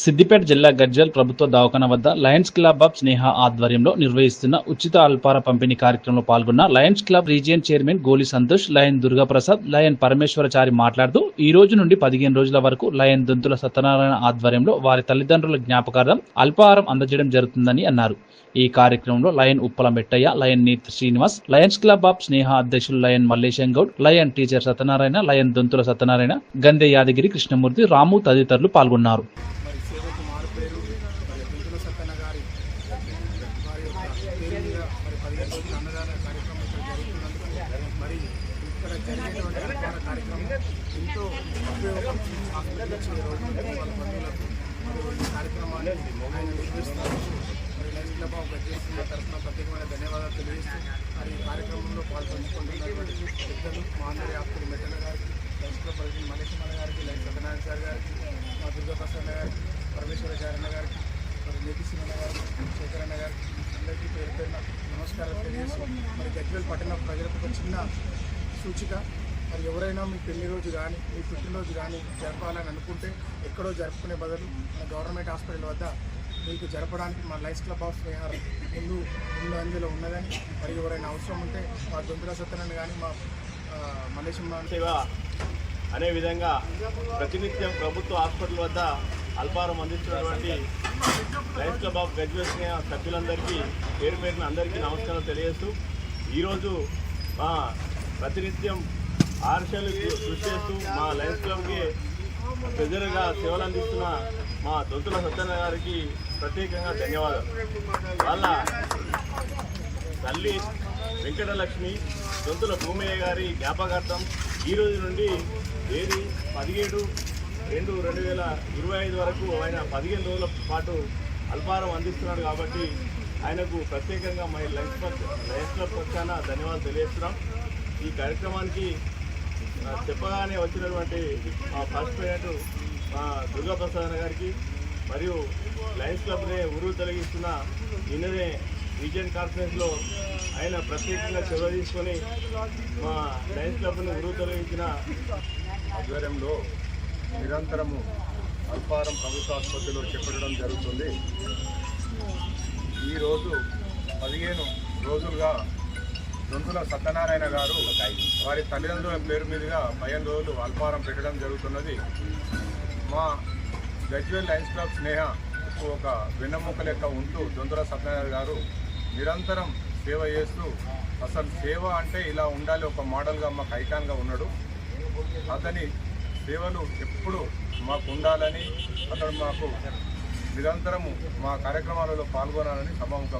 సిద్దిపేట జిల్లా గజ్జల్ ప్రభుత్వ దవాఖాన వద్ద లయన్స్ క్లబ్ ఆఫ్ స్నేహ ఆధ్వర్యంలో నిర్వహిస్తున్న ఉచిత అల్పార పంపిణీ కార్యక్రమంలో పాల్గొన్న Lions club region chairman Goli Santosh lion Durgaprasad lion Parameshwarachari మాట్లాడుతూ ఈ రోజు నుండి పదిహేను రోజుల వరకు లయన్ దొంతుల సత్యనారాయణ ఆధ్వర్యంలో వారి తల్లిదండ్రుల జ్ఞాపకార్థం అల్పాహారం అందజేయడం జరుగుతుందని అన్నారు. ఈ కార్యక్రమంలో lion Uppala Mettaiah lion Neeth Srinivas lions club of Sneha అధ్యక్షులు lion Mallesham Goud lion teacher Satyanarayana lion Donthula Satyanarayana Gandhe Yadagiri Krishnamurthy Ramu తదితరులు పాల్గొన్నారు. మరి సేవకు మారుపేరు మరి గుంతుల సత్తన్న గారి వారి యొక్క పేరు మీద మరి పదిహేను రోజుల అన్నదాన కార్యక్రమం ఇక్కడ జరుగుతున్నందుకు మరి ఇక్కడ జరిగేటువంటి అన్నదాన కార్యక్రమం ఎంతో ఉపయోగం హాస్పిటల్ వచ్చే రోజులకు వాళ్ళ బంధువులకు మరి ఈ కార్యక్రమాన్ని ఆయన నిర్వహిస్తున్నారు మరి లైఫ్ క్లబ్ ఆఫ్ గడ్జెస్ తరఫున ప్రత్యేకమైన ధన్యవాదాలు తెలియజేస్తూ మరి ఈ కార్యక్రమంలో పాల్పంచుకుంటున్నటువంటి పెద్దలు మా అందరి ఆప్తులు మెట్టల గారికి లైఫ్ క్లబ్ ప్రెసిడెంట్ మలేశ్వర గారికి లైఫ్ సత్యనారాయణ సార్ గారికి మా దుర్గాప్రసాద్ గారికి పరమేశ్వరాచార్య గారికి మరి నీతి సింహన్న గారికి శేఖర్ అన్న గారికి అందరికీ పేరు పేరున నమస్కారాలు మరి గజ్వేల్ పట్టణ ప్రజలకు ఒక చిన్న సూచిక. మరి ఎవరైనా మీ పెళ్ళి రోజు కానీ మీ పుట్టినరోజు కానీ జరపాలని అనుకుంటే ఎక్కడో జరుపుకునే బదులు మన గవర్నమెంట్ హాస్పిటల్ వద్ద మీకు జరపడానికి మా లైఫ్ క్లబ్ ఆఫ్ విహార్ ముందు ముందు అందులో ఉన్నదని మరి ఎవరైనా అవసరం ఉంటే మా దొంతుల సత్యనని కానీ మా మలేషం సేవ అనే విధంగా ప్రతినిత్యం ప్రభుత్వ హాస్పిటల్ వద్ద అల్పారం అందించినటువంటి లయన్స్ క్లబ్ ఆఫ్ గ్రాడ్యుయేషన్ సభ్యులందరికీ పేరు పేరున అందరికీ నమస్కారం తెలియజేస్తూ ఈరోజు మా ప్రతినిత్యం ఆర్షలు కృషి చేస్తూ మా లయన్స్ క్లబ్కి ప్రజలుగా సేవలు అందిస్తున్న మా దొంతుల సత్యన గారికి ప్రత్యేకంగా ధన్యవాదాలు. వాళ్ళ తల్లి వెంకటలక్ష్మి దొంతుల భూమయ్య గారి జ్ఞాపకార్థం ఈ రోజు నుండి ఏది పదిహేడు రెండు రెండు వేల ఇరవై ఐదు వరకు ఆయన పదిహేను రోజుల పాటు అల్పారం అందిస్తున్నాడు కాబట్టి ఆయనకు ప్రత్యేకంగా మా లైఫ్ క్లబ్ లైఫ్ క్లబ్ పక్షాన ధన్యవాదాలు తెలియజేస్తున్నాం. ఈ కార్యక్రమానికి చెప్పగానే వచ్చినటువంటి మా ఫస్ట్ పేరెంట్ మా దుర్గాప్రసాద్ గారికి మరియు లయన్స్ క్లబ్ని ఉరువు తొలగిస్తున్న నిన్ననే రీజియన్ కాన్ఫరెన్స్లో ఆయన ప్రత్యేకంగా చొరవ తీసుకొని మా లయన్స్ క్లబ్ను ఉరువు తొలగించిన ఆధ్వర్యంలో నిరంతరము అల్పారం ప్రభుత్వ ఆసుపత్రిలో చేపట్టడం జరుగుతుంది. ఈరోజు పదిహేను రోజులుగా దొంతుల సత్యనారాయణ గారు వారి తల్లిదండ్రుల పేరు మీదుగా పదిహేను రోజులు అల్పారం పెట్టడం జరుగుతున్నది. మా గజ్వేల్ లయన్స్ క్లబ్ స్నేహ ఒక వెన్నెముక లెక్క ఉంటూ దొంతుల సత్యనారాయణ గారు నిరంతరం సేవ చేస్తూ అసలు సేవ అంటే ఇలా ఉండాలి ఒక మోడల్గా మాకు ఐకాన్గా ఉన్నాడు. అతని సేవలు ఎప్పుడు మాకు ఉండాలని అతను మాకు నిరంతరము మా కార్యక్రమాలలో పాల్గొనాలని సభాముఖంగా